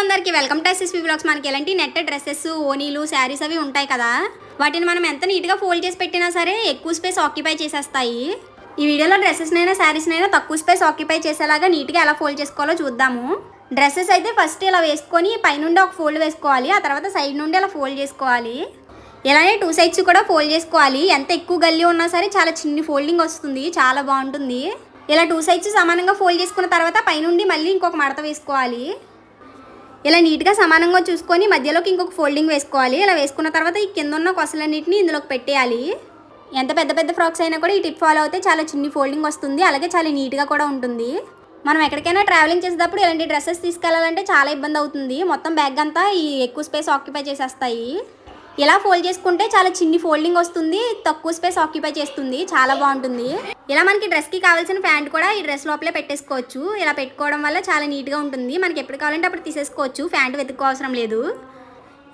అందరికీ welcome to SSP blogs మనకి ఎలాంటి నెట్ డ్రెస్సెస్ ఓనీలు శారీస్ అవి ఉంటాయి కదా. వాటిని మనం ఎంత నీట్గా ఫోల్డ్ చేసి పెట్టినా సరే ఎక్కువ స్పేస్ ఆక్యుపై చేసేస్తాయి. ఈ వీడియోలో డ్రెస్సెస్నైనా శారీస్నైనా తక్కువ స్పేస్ ఆక్యుపై చేసేలాగా నీట్గా ఎలా ఫోల్డ్ చేసుకోవాలో చూద్దాము. డ్రెస్సెస్ అయితే ఫస్ట్ ఇలా వేసుకొని పైనుండి ఒక ఫోల్డ్ వేసుకోవాలి ఆ తర్వాత సైడ్ నుండి ఇలా ఫోల్డ్ చేసుకోవాలి. ఇలానే టూ సైడ్స్ కూడా ఫోల్డ్ చేసుకోవాలి. ఎంత ఎక్కువ గల్లీ ఉన్నా సరే చాలా చిన్ని ఫోల్డింగ్ వస్తుంది చాలా బాగుంటుంది. ఇలా టూ సైడ్స్ సమానంగా ఫోల్డ్ చేసుకున్న తర్వాత పైనుండి మళ్ళీ ఇంకొక మడత వేసుకోవాలి. ఇలా నీట్గా సమానంగా చూసుకొని మధ్యలోకి ఇంకొక ఫోల్డింగ్ వేసుకోవాలి. ఇలా వేసుకున్న తర్వాత ఈ కింద ఉన్న కొసలన్నింటినీ ఇందులోకి పెట్టేయాలి. ఎంత పెద్ద పెద్ద ఫ్రాక్స్ అయినా కూడా ఈ టిప్ ఫాలో అయితే చాలా చిన్ని ఫోల్డింగ్ వస్తుంది. అలాగే చాలా నీట్గా కూడా ఉంటుంది. మనం ఎక్కడికైనా ట్రావెలింగ్ చేసేటప్పుడు ఇలాంటి డ్రెస్సెస్ తీసుకెళ్ళాలంటే చాలా ఇబ్బంది అవుతుంది. మొత్తం బ్యాగ్ అంతా ఈ ఎక్కువ స్పేస్ ఆక్యుపై చేసేస్తాయి. ఇలా ఫోల్డ్ చేసుకుంటే చాలా చిన్ని ఫోల్డింగ్ వస్తుంది తక్కువ స్పేస్ ఆక్యుపై చేస్తుంది చాలా బాగుంటుంది. ఇలా మనకి డ్రెస్కి కావాల్సిన ప్యాంట్ కూడా ఈ డ్రెస్ లోపలే పెట్టేసుకోవచ్చు. ఇలా పెట్టుకోవడం వల్ల చాలా నీట్గా ఉంటుంది. మనకి ఎప్పుడు కావాలంటే అప్పుడు తీసేసుకోవచ్చు. ప్యాంట్ వెతుక్కోవసరం లేదు.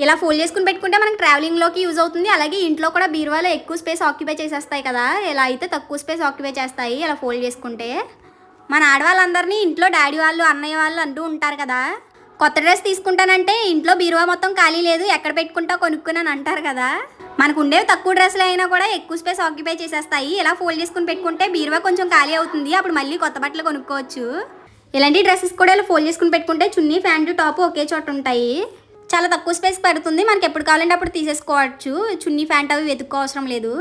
ఇలా ఫోల్డ్ చేసుకుని పెట్టుకుంటే మనకి ట్రావెలింగ్లోకి యూజ్ అవుతుంది. అలాగే ఇంట్లో కూడా బీరువాలో ఎక్కువ స్పేస్ ఆక్యుపై చేసేస్తాయి కదా. ఇలా అయితే తక్కువ స్పేస్ ఆక్యుపై చేస్తాయి ఇలా ఫోల్డ్ చేసుకుంటే. మన ఆడవాళ్ళందరినీ ఇంట్లో డాడీ వాళ్ళు అన్నయ్య వాళ్ళు అంటూ ఉంటారు కదా. కొత్త డ్రెస్ తీసుకుంటానంటే ఇంట్లో బీరువా మొత్తం ఖాళీ లేదు ఎక్కడ పెట్టుకుంటా కొనుక్కున్నాను అంటారు కదా. మనకు ఉండేవి తక్కువ డ్రెస్సులు అయినా కూడా ఎక్కువ స్పేస్ ఆక్యుపై చేసేస్తాయి. ఇలా ఫోల్డ్ చేసుకుని పెట్టుకుంటే బీరువా కొంచెం ఖాళీ అవుతుంది అప్పుడు మళ్ళీ కొత్త బట్టలు కొనుక్కోవచ్చు. ఇలాంటి డ్రెస్సెస్ కూడా ఇలా ఫోల్డ్ చేసుకుని పెట్టుకుంటే చున్నీ ప్యాంటు టాప్ ఒకే చోట ఉంటాయి. చాలా తక్కువ స్పేస్ పడుతుంది మనకి ఎప్పుడు కావాలంటే అప్పుడు తీసేసుకోవచ్చు. చున్నీ ప్యాంట్ అవి వెతుక్కో అవసరం లేదు.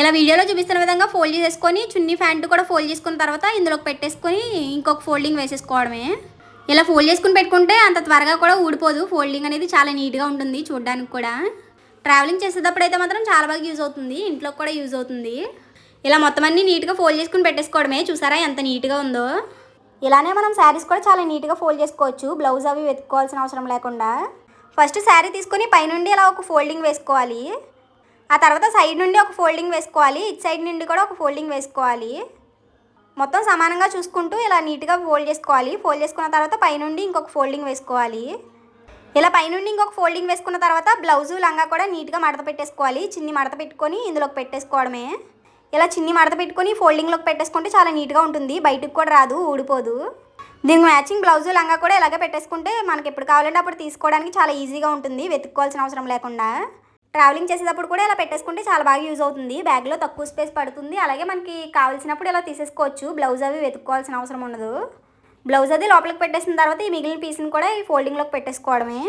ఇలా వీడియోలో చూపిస్తున్న విధంగా ఫోల్డ్ చేసేసుకొని చున్నీ ప్యాంటు కూడా ఫోల్డ్ చేసుకున్న తర్వాత ఇందులోకి పెట్టేసుకొని ఇంకొక ఫోల్డింగ్ వేసేసుకోవడమే. ఇలా ఫోల్డ్ చేసుకుని పెట్టుకుంటే అంత త్వరగా కూడా ఊడిపోదు. ఫోల్డింగ్ అనేది చాలా నీట్గా ఉంటుంది చూడడానికి కూడా. ట్రావెలింగ్ చేసేటప్పుడు అయితే మాత్రం చాలా బాగా యూజ్ అవుతుంది. ఇంట్లో కూడా యూజ్ అవుతుంది. ఇలా మొత్తం అన్ని నీట్గా ఫోల్డ్ చేసుకుని పెట్టేసుకోవడమే. చూసారా ఎంత నీట్గా ఉందో? ఇలానే మనం శారీస్ కూడా చాలా నీట్గా ఫోల్డ్ చేసుకోవచ్చు. బ్లౌజ్ అవి వెతుక్కోవాల్సిన అవసరం లేకుండా. ఫస్ట్ శారీ తీసుకొని పైనుండి ఇలా ఒక ఫోల్డింగ్ వేసుకోవాలి. ఆ తర్వాత సైడ్ నుండి ఒక ఫోల్డింగ్ వేసుకోవాలి. ఇటు సైడ్ నుండి కూడా ఒక ఫోల్డింగ్ వేసుకోవాలి. మొత్తం సమానంగా చూసుకుంటూ ఇలా నీట్గా ఫోల్డ్ చేసుకోవాలి. ఫోల్డ్ చేసుకున్న తర్వాత పైనుండి ఇంకొక ఫోల్డింగ్ వేసుకోవాలి. ఇలా పైనుండి ఇంకొక ఫోల్డింగ్ వేసుకున్న తర్వాత బ్లౌజు లంగా కూడా నీట్గా మడత పెట్టేసుకోవాలి. చిన్ని మడత పెట్టుకొని ఇందులోకి పెట్టేసుకోవడమే. ఇలా చిన్ని మడత పెట్టుకొని ఫోల్డింగ్లోకి పెట్టేసుకుంటే చాలా నీట్గా ఉంటుంది. బయటకు కూడా రాదు ఊడిపోదు. దీనికి మ్యాచింగ్ బ్లౌజు లంగా కూడా ఇలాగే పెట్టేసుకుంటే మనకి ఎప్పుడు కావాలంటే అప్పుడు తీసుకోవడానికి చాలా ఈజీగా ఉంటుంది. వెతుక్కోవాల్సిన అవసరం లేకుండా. ట్రావెలింగ్ చేసేటప్పుడు కూడా ఇలా పెట్టేసుకుంటే చాలా బాగా యూజ్ అవుతుంది. బ్యాగ్లో తక్కువ స్పేస్ పడుతుంది. అలాగే మనకి కావాల్సినప్పుడు ఇలా తీసేసుకోవచ్చు. బ్లౌజ్ అవి వెతుక్కోవాల్సిన అవసరం ఉండదు. బ్లౌజ్ అది లోపలికి పెట్టేసిన తర్వాత ఈ మిగిలిన పీస్ని కూడా ఈ ఫోల్డింగ్లోకి పెట్టేసుకోవడమే.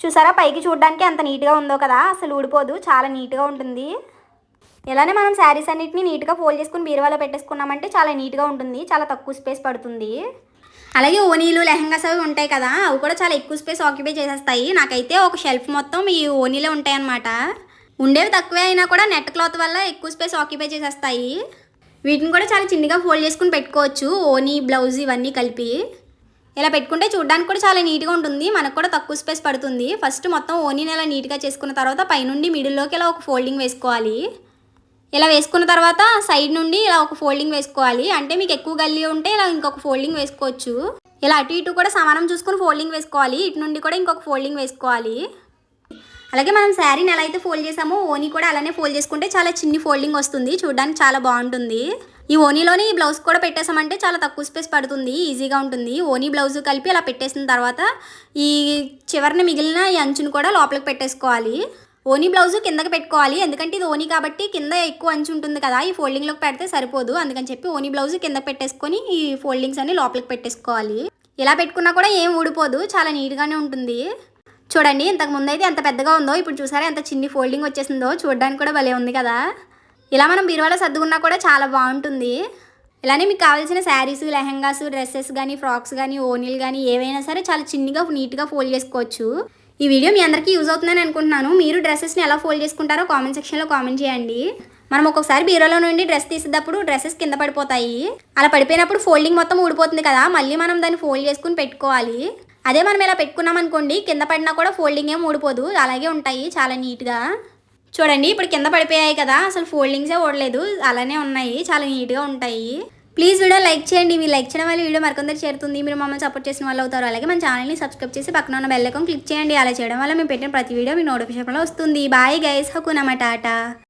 చూసారా? పైకి చూడడానికి అంత నీట్గా ఉందో కదా? అసలు ఊడిపోదు. చాలా నీట్గా ఉంటుంది. ఇలానే మనం శారీస్ అన్నిటిని నీట్గా ఫోల్డ్ చేసుకుని బీరువాలో పెట్టేసుకున్నామంటే చాలా నీట్గా ఉంటుంది. చాలా తక్కువ స్పేస్ పడుతుంది. అలాగే ఓనీలు లెహంగాస్ అవి ఉంటాయి కదా అవి కూడా చాలా ఎక్కువ స్పేస్ ఆక్యుపై చేసేస్తాయి. నాకైతే ఒక షెల్ఫ్ మొత్తం ఈ ఓనీలో ఉంటాయి అన్నమాట ఉండేవి తక్కువే అయినా కూడా నెట్ క్లాత్ వల్ల ఎక్కువ స్పేస్ ఆక్యుపై చేసేస్తాయి. వీటిని కూడా చాలా చిన్నగా ఫోల్డ్ చేసుకుని పెట్టుకోవచ్చు ఓనీ బ్లౌజ్ ఇవన్నీ కలిపి. ఇలా పెట్టుకుంటే చూడడానికి కూడా చాలా నీట్గా ఉంటుంది మనకు కూడా తక్కువ స్పేస్ పడుతుంది. ఫస్ట్ మొత్తం ఓనీని ఇలా నీట్గా చేసుకున్న తర్వాత పైనుండి మిడిల్లోకి ఇలా ఒక ఫోల్డింగ్ వేసుకోవాలి. ఇలా వేసుకున్న తర్వాత సైడ్ నుండి ఇలా ఒక ఫోల్డింగ్ వేసుకోవాలి. అంటే మీకు ఎక్కువ గల్లీ ఉంటే ఇలా ఇంకొక ఫోల్డింగ్ వేసుకోవచ్చు. ఇలా అటు ఇటు కూడా సమానం చూసుకొని ఫోల్డింగ్ వేసుకోవాలి. ఇటు నుండి కూడా ఇంకొక ఫోల్డింగ్ వేసుకోవాలి. అలాగే మనం శారీని ఎలా అయితే ఫోల్డ్ చేసామో ఓనీ కూడా అలానే ఫోల్డ్ చేసుకుంటే చాలా చిన్ని ఫోల్డింగ్ వస్తుంది. చూడడానికి చాలా బాగుంటుంది. ఈ ఓనీలోని ఈ బ్లౌజ్ కూడా పెట్టేసామంటే చాలా తక్కువ స్పేస్ పడుతుంది. ఈజీగా ఉంటుంది. ఓనీ బ్లౌజ్ కలిపి అలా పెట్టేసిన తర్వాత ఈ చివరిన మిగిలిన ఈ అంచును కూడా లోపలికి పెట్టేసుకోవాలి. ఓనీ బ్లౌజ్ కిందకి పెట్టుకోవాలి. ఎందుకంటే ఇది ఓనీ కాబట్టి కింద ఎక్కువ అంచు ఉంటుంది కదా. ఈ ఫోల్డింగ్లోకి పెడితే సరిపోదు. అందుకని చెప్పి ఓనీ బ్లౌజ్ కింద పెట్టేసుకొని ఈ ఫోల్డింగ్స్ అన్ని లోపలికి పెట్టేసుకోవాలి. ఇలా పెట్టుకున్నా కూడా ఏం ఊడిపోదు. చాలా నీట్గానే ఉంటుంది. చూడండి ఇంతకు ముందు అయితే ఎంత పెద్దగా ఉందో ఇప్పుడు చూసారా ఎంత చిన్ని ఫోల్డింగ్ వచ్చేసిందో. చూడడానికి కూడా భలే ఉంది కదా. ఇలా మనం బీరువాలో సర్దుకున్నా కూడా చాలా బాగుంటుంది. ఇలానే మీకు కావాల్సిన శారీస్ లెహంగాస్ డ్రెస్సెస్ కానీ ఫ్రాక్స్ కానీ ఓనీలు కానీ ఏవైనా సరే చాలా చిన్నగా నీట్గా ఫోల్డ్ చేసుకోవచ్చు. ఈ వీడియో మీ అందరికీ యూజ్ అవుతుందని అనుకుంటున్నాను. మీరు డ్రెస్సెస్ని ఎలా ఫోల్డ్ చేసుకుంటారో కామెంట్ సెక్షన్లో కామెంట్ చేయండి. మనం ఒక్కొక్కసారి బీరోలో నుండి డ్రెస్ తీసేటప్పుడు డ్రెస్సెస్ కింద పడిపోతాయి. అలా పడిపోయినప్పుడు ఫోల్డింగ్ మొత్తం ఊడిపోతుంది కదా మళ్ళీ మనం దాన్ని ఫోల్డ్ చేసుకుని పెట్టుకోవాలి. అదే మనం ఇలా పెట్టుకున్నాం అనుకోండి కింద పడినా కూడా ఫోల్డింగ్ ఏం ఊడిపోదు. అలాగే ఉంటాయి చాలా నీట్గా. చూడండి ఇప్పుడు కింద పడిపోయాయి కదా అసలు ఫోల్డింగ్సే ఓడలేదు అలానే ఉన్నాయి చాలా నీట్గా ఉంటాయి. ప్లీజ్ వీడియో లైక్ చేయండి. మీరు లైక్ చేయడం వల్ల వీడియో మరికొందరు చేరుతుంది. మీరు మమ్మల్ని సపోర్ట్ చేసిన వాళ్ళు అవుతారు. అలాగే మన ఛానల్ని సబ్స్క్రైబ్ చేసి పక్కన ఉన్న బెల్ ఐకాన్ క్లిక్ చేయండి. అలా చేయడం వల్ల మేము పెట్టిన ప్రతి వీడియో మీ నోటిఫికేషన్లో వస్తుంది. బాయ్ గైస్ హకునమ టాటా.